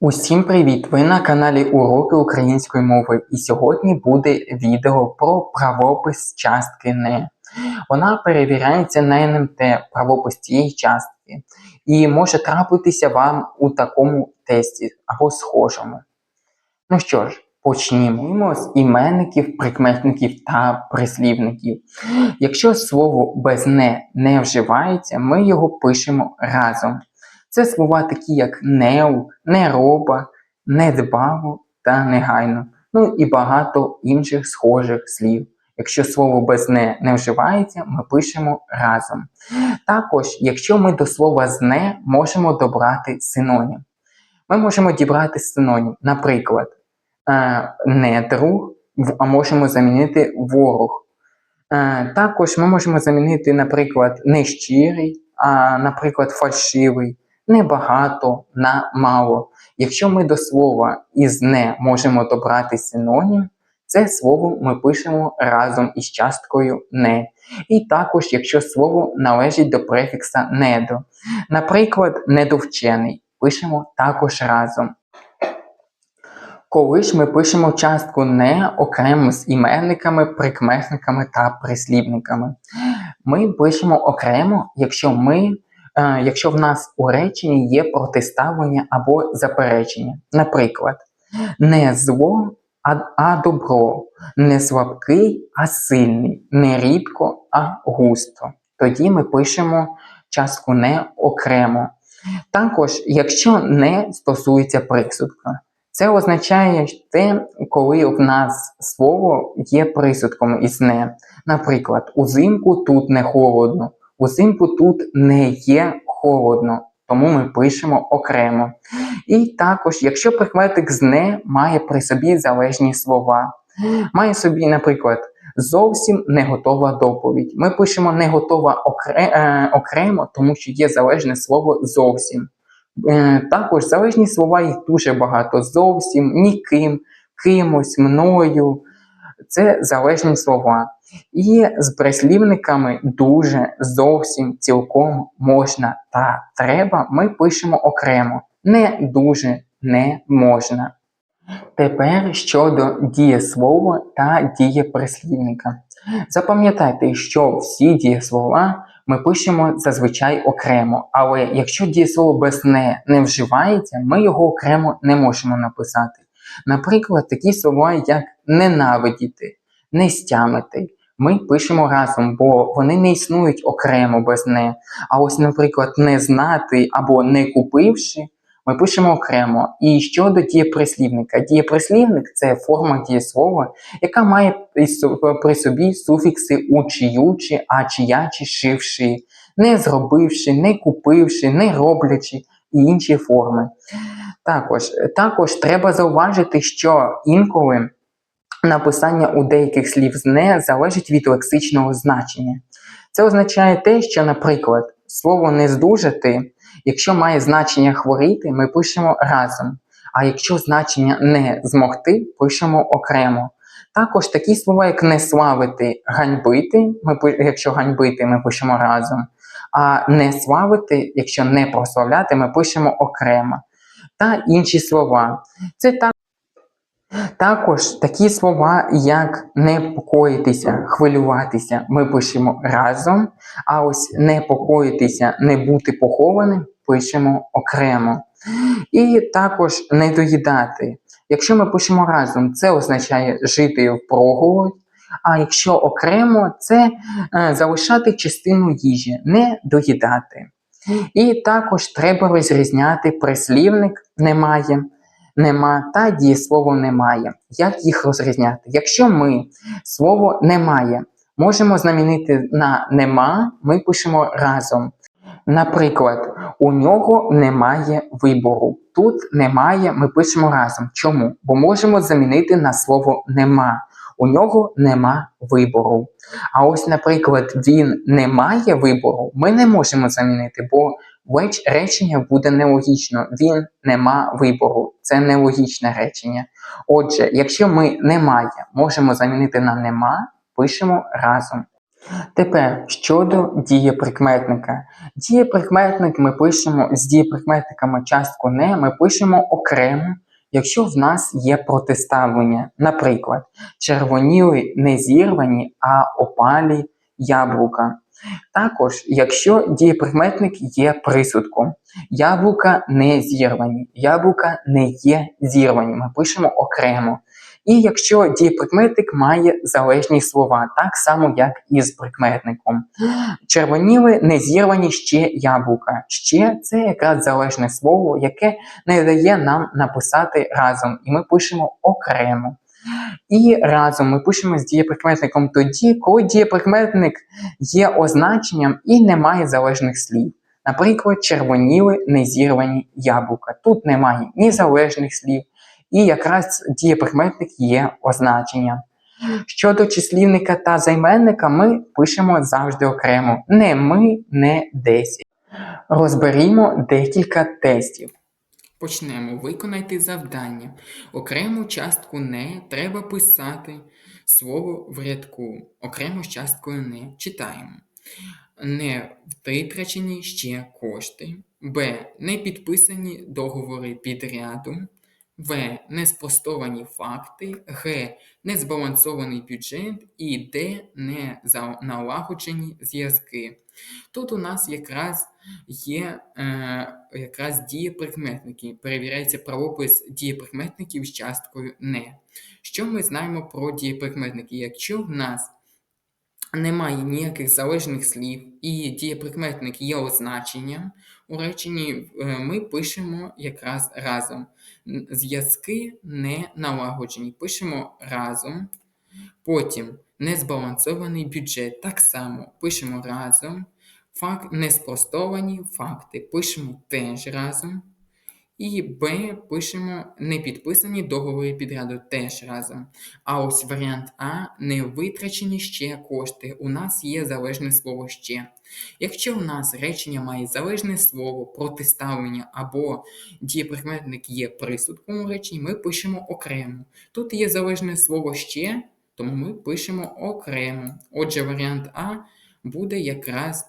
Усім привіт! Ви на каналі Уроки української мови, і сьогодні буде відео про правопис частки не. Вона перевіряється на НМТ правопис цієї частки, і може трапитися вам у такому тесті або схожому. Ну що ж, почнімо з іменників, прикметників та прислівників. Якщо слово без не не вживається, ми його пишемо разом. Це слова такі, як неу, нероба, недбаво та негайно. Ну і багато інших схожих слів. Якщо слово без не не вживається, ми пишемо разом. Також, якщо ми до слова з не можемо добрати синонім. Ми можемо дібрати синонім, наприклад, е, не друг, а можемо замінити ворог. Е, також ми можемо замінити, наприклад, нещирий, а, наприклад, фальшивий небагато на мало. Якщо ми до слова із не можемо добрати синонім, це слово ми пишемо разом із часткою не. І також, якщо слово належить до префікса недо. Наприклад, недовчений пишемо також разом. Коли ж ми пишемо частку не окремо з іменниками, прикметниками та прислівниками, ми пишемо окремо, якщо ми якщо в нас у реченні є протиставлення або заперечення. Наприклад, не зло, а, а добро, не слабкий, а сильний, не рідко, а густо. Тоді ми пишемо частку не окремо. Також, якщо не стосується присудка, це означає те, коли в нас слово є присудком із не. Наприклад, узимку тут не холодно, Узимку тут не є холодно, тому ми пишемо окремо. І також, якщо прикметник з не має при собі залежні слова, має собі, наприклад, зовсім не готова доповідь. Ми пишемо не готова е, окремо, тому що є залежне слово зовсім. Е, також залежні слова їх дуже багато. Зовсім, ніким, кимось, мною. Це залежні слова. І з прислівниками дуже зовсім цілком можна та треба ми пишемо окремо. Не дуже не можна. Тепер щодо дієслова та дієприслівника. Запам'ятайте, що всі дієслова ми пишемо зазвичай окремо, але якщо дієслово без не не вживається, ми його окремо не можемо написати. Наприклад, такі слова, як ненавидіти, не стямити, ми пишемо разом, бо вони не існують окремо без не. А ось, наприклад, не знати або не купивши, ми пишемо окремо. І щодо дієприслівника. Дієприслівник це форма дієслова, яка має при собі суфікси учи, ючи, а ячі, шивши, не зробивши, не купивши, не роблячи і інші форми. Також, Також треба зауважити, що інколи. Написання у деяких слів з не залежить від лексичного значення. Це означає те, що, наприклад, слово не здужати, якщо має значення хворіти, ми пишемо разом. А якщо значення не змогти, пишемо окремо. Також такі слова, як не славити, ганьбити, ми, якщо ганьбити, ми пишемо разом. А не славити, якщо не прославляти, ми пишемо окремо. Та інші слова. Це так. Також такі слова, як непокоїтися, хвилюватися, ми пишемо разом, а ось непокоїтися, не бути похованим пишемо окремо. І також не доїдати. Якщо ми пишемо разом, це означає жити в проголодь, а якщо окремо, це е, залишати частину їжі, не доїдати. І також треба розрізняти прислівник немає нема та дієслово немає. Як їх розрізняти? Якщо ми слово немає можемо замінити на нема, ми пишемо разом. Наприклад, у нього немає вибору. Тут немає, ми пишемо разом. Чому? Бо можемо замінити на слово нема. У нього нема вибору. А ось, наприклад, він не має вибору, ми не можемо замінити, бо речення буде нелогічно. Він не має вибору. Це нелогічне речення. Отже, якщо ми немає, можемо замінити на нема, пишемо разом. Тепер щодо дієприкметника. Дієприкметник ми пишемо з дієприкметниками частку не ми пишемо окремо, якщо в нас є протиставлення. Наприклад, червоніли не зірвані, а опалі яблука. Також, якщо дієприкметник є присудком, яблука не зірвані, яблука не є зірвані, ми пишемо окремо. І якщо дієприкметник має залежні слова, так само, як і з прикметником. Червоніли не зірвані ще яблука. Ще це якраз залежне слово, яке не дає нам написати разом, і ми пишемо окремо. І разом ми пишемо з дієприкметником тоді, коли дієприкметник є означенням і не має залежних слів. Наприклад, червоніли незірвані яблука. Тут немає ні залежних слів, і якраз дієприкметник є означенням. Щодо числівника та займенника ми пишемо завжди окремо. Не ми, не десять. Розберімо декілька тестів. Почнемо. Виконайте завдання. Окрему частку не треба писати слово в рядку. Окремо з часткою не. Читаємо. Не витрачені ще кошти. Б. Не підписані договори підряду. В. Не спростовані факти. Г. Незбалансований бюджет. І Д. Не за- зв'язки. Тут у нас якраз є е, якраз дієприкметники. Перевіряється правопис дієприкметників з часткою не. Що ми знаємо про дієприкметники? Якщо в нас немає ніяких залежних слів і дієприкметник є означенням, у реченні е, ми пишемо якраз разом. Зв'язки не налагоджені. Пишемо разом. Потім незбалансований бюджет. Так само пишемо разом. Факт, неспростовані факти пишемо теж разом. І Б пишемо не підписані договори підряду теж разом. А ось варіант А не витрачені ще кошти. У нас є залежне слово ще. Якщо у нас речення має залежне слово, протиставлення або дієприкметник є присудком у реченні, ми пишемо окремо. Тут є залежне слово ще, тому ми пишемо окремо. Отже, варіант А буде якраз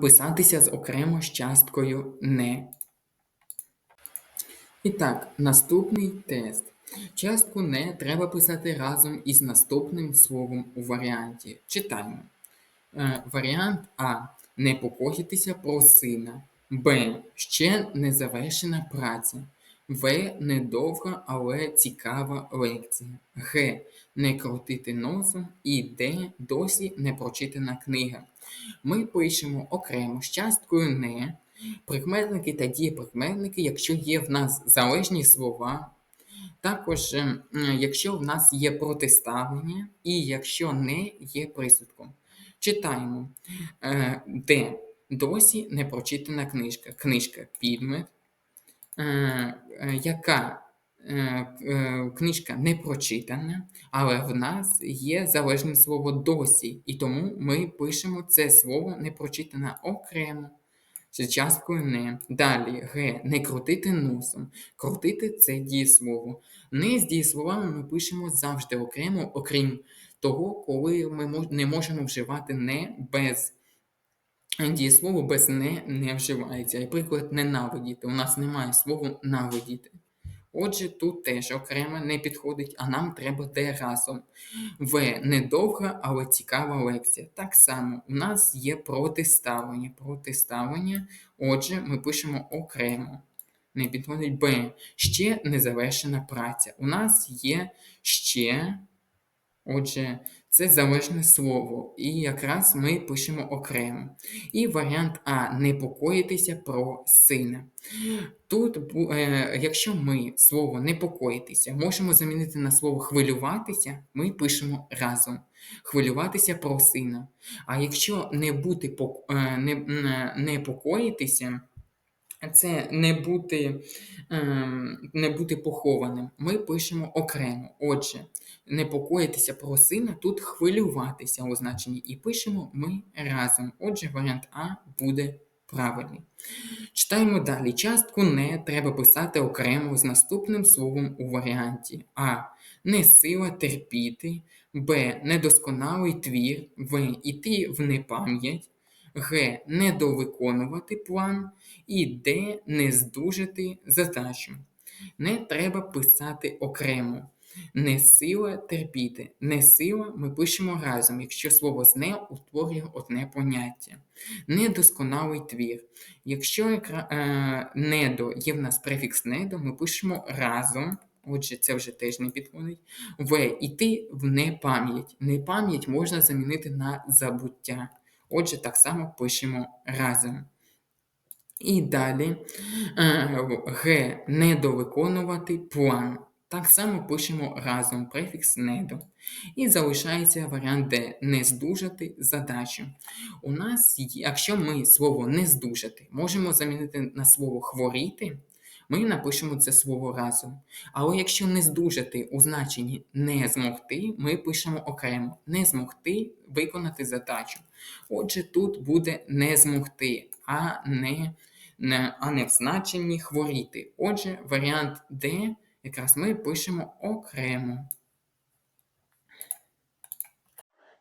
писатися з окремо з часткою не. І так, наступний тест. Частку не треба писати разом із наступним словом у варіанті. Читаємо. Е, варіант А. Не покохитися про сина. Б. Ще не завершена праця. В. Недовга, але цікава лекція. Г. Не крутити носом. І Д. Досі не прочитана книга. Ми пишемо окремо з часткою не. Прикметники та дієприкметники, якщо є в нас залежні слова, також ем, якщо в нас є протиставлення і якщо не є присудком. Читаємо. Е, Де досі не прочитана книжка. Книжка підмет, е, е, яка книжка не прочитана, але в нас є залежне слово досі, і тому ми пишемо це слово не прочитане окремо. З не. Далі Г. Не крутити носом. Крутити це дієслово. Не з дієсловами ми пишемо завжди окремо, окрім того, коли ми не можемо вживати не без дієслово без не не вживається. І приклад ненавидіти. У нас немає слова навидіти. Отже, тут теж окремо не підходить, а нам треба де разом. В. Недовга, але цікава лекція. Так само, у нас є протиставлення. Протиставлення, отже, ми пишемо окремо. Не підходить Б. Ще незавершена праця. У нас є ще, отже, це залежне слово. І якраз ми пишемо окремо. І варіант А. Непокоїтися про сина. Тут, е, якщо ми слово непокоїтися можемо замінити на слово хвилюватися, ми пишемо разом. Хвилюватися про сина. А якщо не бути е, не, м, непокоїтися, це не бути, ем, не бути похованим. Ми пишемо окремо. Отже, непокоїтися про сина, тут хвилюватися у значенні. І пишемо ми разом. Отже, варіант А буде правильний. Читаємо далі. Частку не треба писати окремо з наступним словом у варіанті А. Не сила терпіти, Б. Недосконалий твір, В. Іти в непам'ять, Г. Недовиконувати план і Д. Не здужати задачу. Не треба писати окремо. Не сила терпіти. Не сила ми пишемо разом, якщо слово з не утворює одне поняття. Недосконалий твір. Якщо е, недо є в нас префікс недо, ми пишемо разом. Отже, це вже теж не підходить. В. Іти в непам'ять. Непам'ять можна замінити на забуття. Отже, так само пишемо разом. І далі е, Г. Недовиконувати план. Так само пишемо разом префікс недо. І залишається варіант Д. Не здужати задачу. У нас, якщо ми слово не здужати можемо замінити на слово хворіти, ми напишемо це слово разом. Але якщо не здужати у значенні не змогти, ми пишемо окремо не змогти виконати задачу. Отже, тут буде не змогти, а не, а не в значенні хворіти. Отже, варіант Д якраз ми пишемо окремо.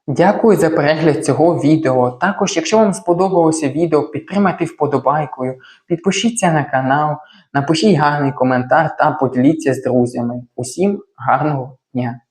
Дякую за перегляд цього відео. Також, якщо вам сподобалося відео, підтримайте вподобайкою, підпишіться на канал, напишіть гарний коментар та поділіться з друзями. Усім гарного дня!